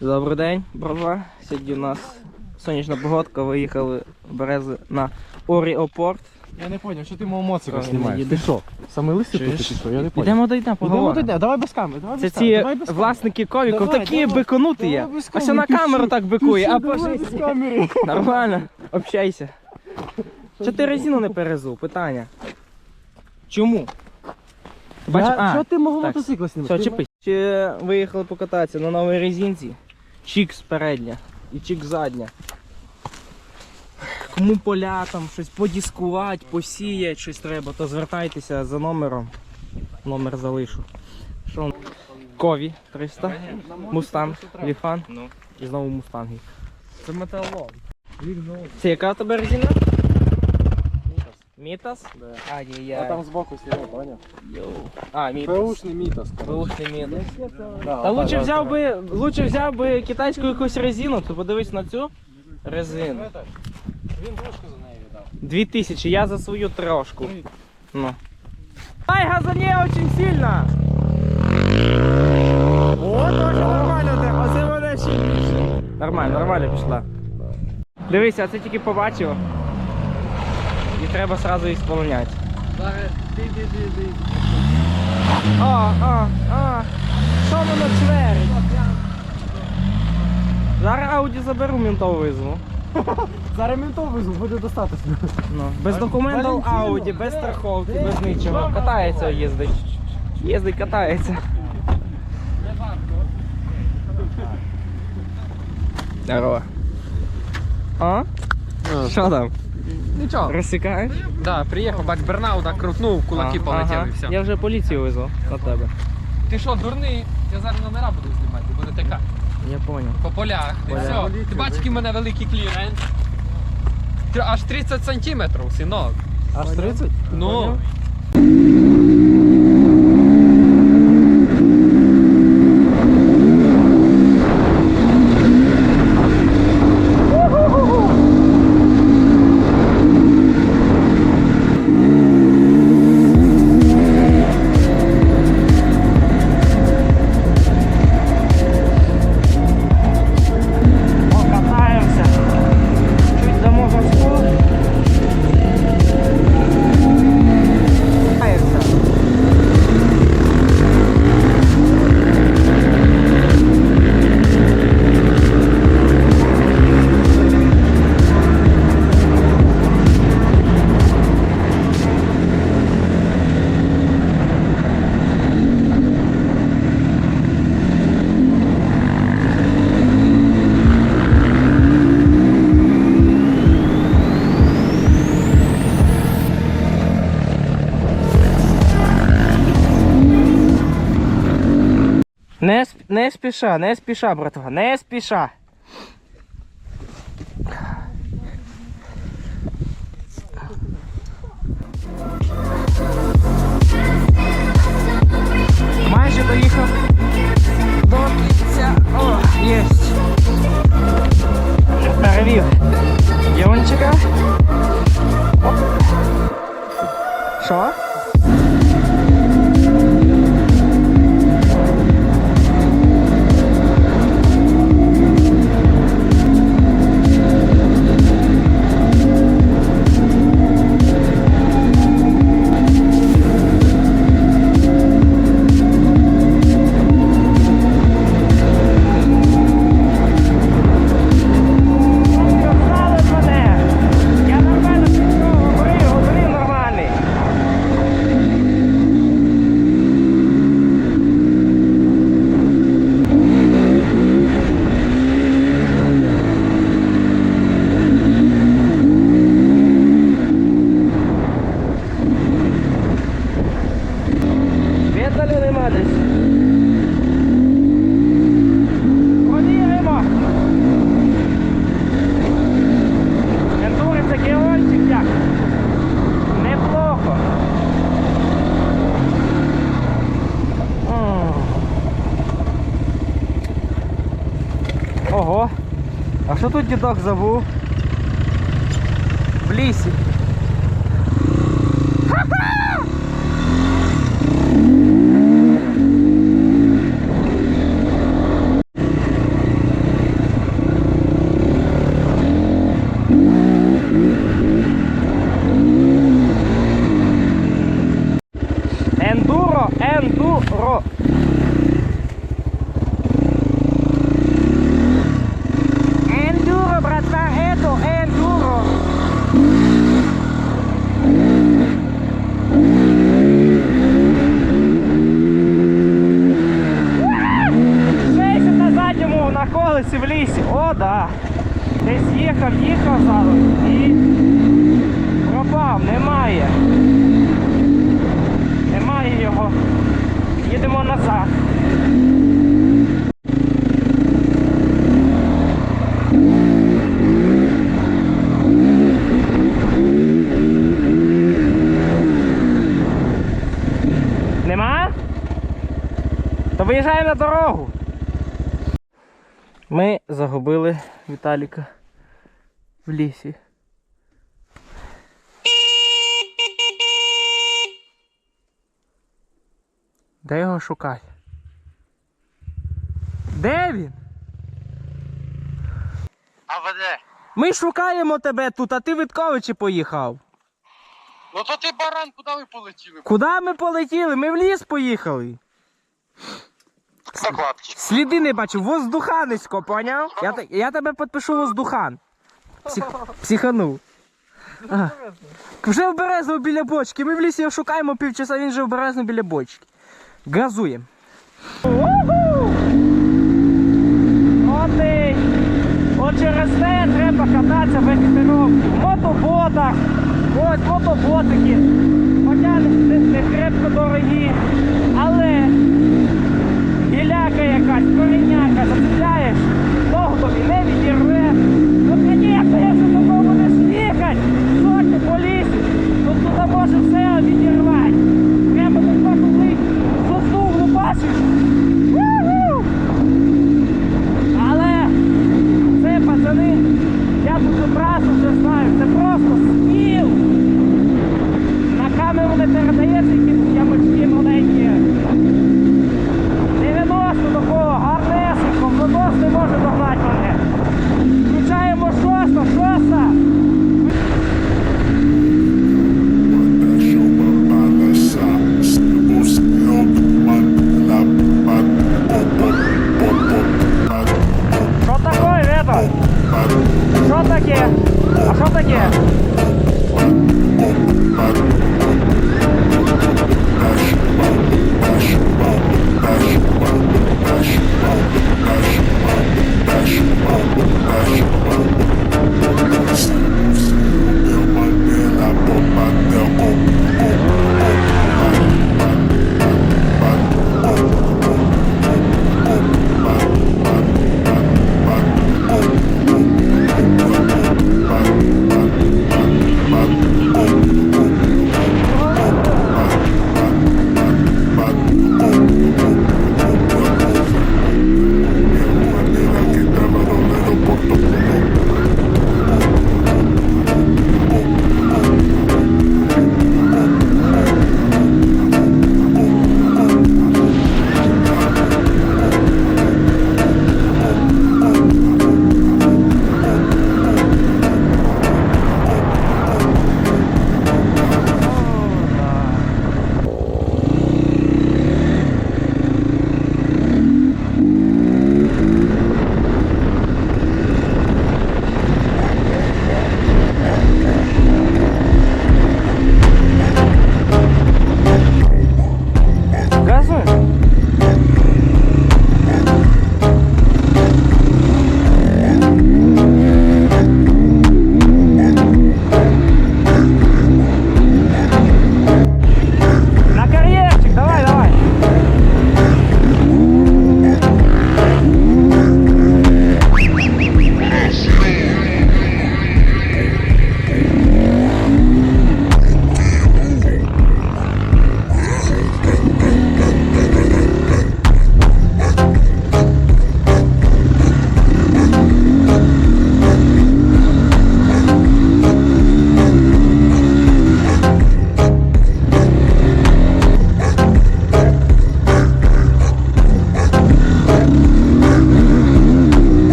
Добрий день, братва. Сьогодні у нас сонячна погодка, виїхали Берези на Оріопорт. Я не понял, що ти мого моцика знімаєш? Ти що? Саме листи тут чи що? Я не понял. Йдемо Ідемо поговоримо. туди, давай без камери, давай Це без камери, ці давай без камери. власники ковіків, Давай, такі давай. биконути є. Давай без Ось камери, на ти камеру так бикує, а що, давай по без камери. Нормально, общайся. Чи ти резину не перезув? Питання. Чому? Бач, Я- а, Що ти мого так. мотоцикла знімаєш? Все, Ти чіпись. Чи виїхали покататися на новій резинці? Чік спередня і чік задня. Кому поля там щось подіскувати, посіяти, щось треба, то звертайтеся за номером. Номер залишу. Що? Кові 300, Мустанг, Ліфан і знову Мустанги. Це металолом. Це яка в тебе резина? Мітас? А, ні, я. А там збоку сіро, поняв? Йоу. А, Мітас. Беушний мітас. Беушний Мітас. Да, Та лучше взяв би, лучше взяв би китайську якусь резину, то подивись на цю резину. Він трошки за неї віддав. Дві тисячі, я за свою трошку. Ну. Ай, газоне очень сильно! О, тоже нормально, де- оце вона ще більше. Нормально, нормально пішла. Дивися, а це тільки побачив. І треба сразу їх сповняти. Зараз ти, ти, ти, ти. А, а, а. Що воно чвері? Зараз Ауді заберу, ментов визву. Зараз ментов везу, буде достатньо. Ну, без документів Ауді, без страховки, без нічого. Катається, їздить. Їздить, катається. Здорово. А? Що там? Нічого. Розсікаєш? Да, приїхав, бач, Бернау так крутнув, кулаки А, полетіли ага. і все. Я вже поліцію визвав на тебе. Ти що, дурний? Я зараз номера буду знімати, буде така. Я понял. По полях. І Поля. все. Ти бачиш, який в мене великий кліренс? Ти Аж 30 сантиметрів, синок. Аж 30? Ну. Покатаємося. Не, сп- не спіша, не спіша, братва, не спіша. Майже доїхав до кінця. О, єсть. Перевів. Дівончика. Оп. Що? А зову? В лісі. колесі в лісі. О, да. Десь їхав, їхав зараз і пропав, немає. Немає його. Їдемо назад. Нема? То виїжджаємо на дорогу. Ми загубили Віталіка в лісі. Де його шукати? Де він? А ви де? Ми шукаємо тебе тут, а ти від Ковичі поїхав. Ну то ти баран, куди ви полетіли? Куди ми полетіли? Ми в ліс поїхали. Закладки. Сліди не бачу, воздуханисько, поняв? Я, те- я тебе підпишу воздухан. Псих, психанув. А. Вже в березну біля бочки. Ми в лісі його шукаємо півчаса, він вже в березну біля бочки. Газуємо. Уху! От через те треба кататися в екіпіровці. В мотоботах. Ось мотоботики.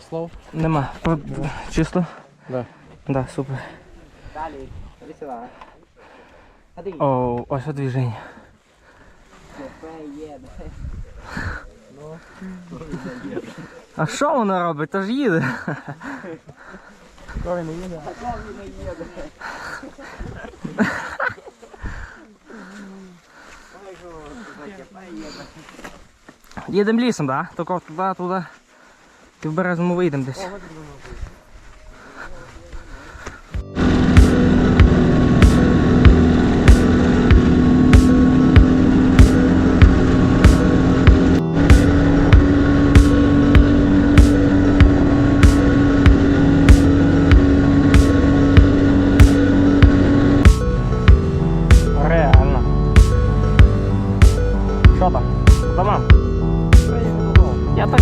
Пару слов. Нема. Чисто? Да. Да, супер. Далі, О, ось о движення. А що воно робить? То ж їде. Їдемо лісом, так? Да? Тільки туди, туди. І в березному вийдемо десь.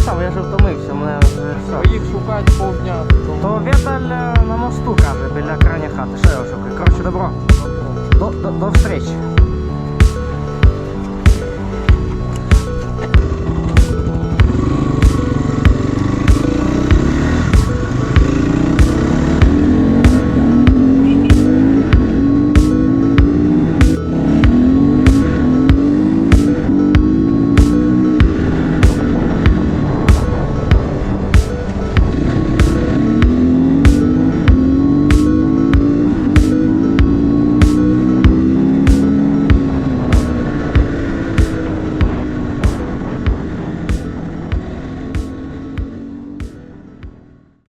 Само, я вже втомився, мене вже все. Їх шукати повдня. То Віталь на мосту каже, біля крайня хати. Що я вже? Коротше, добро. До, до, до встречі.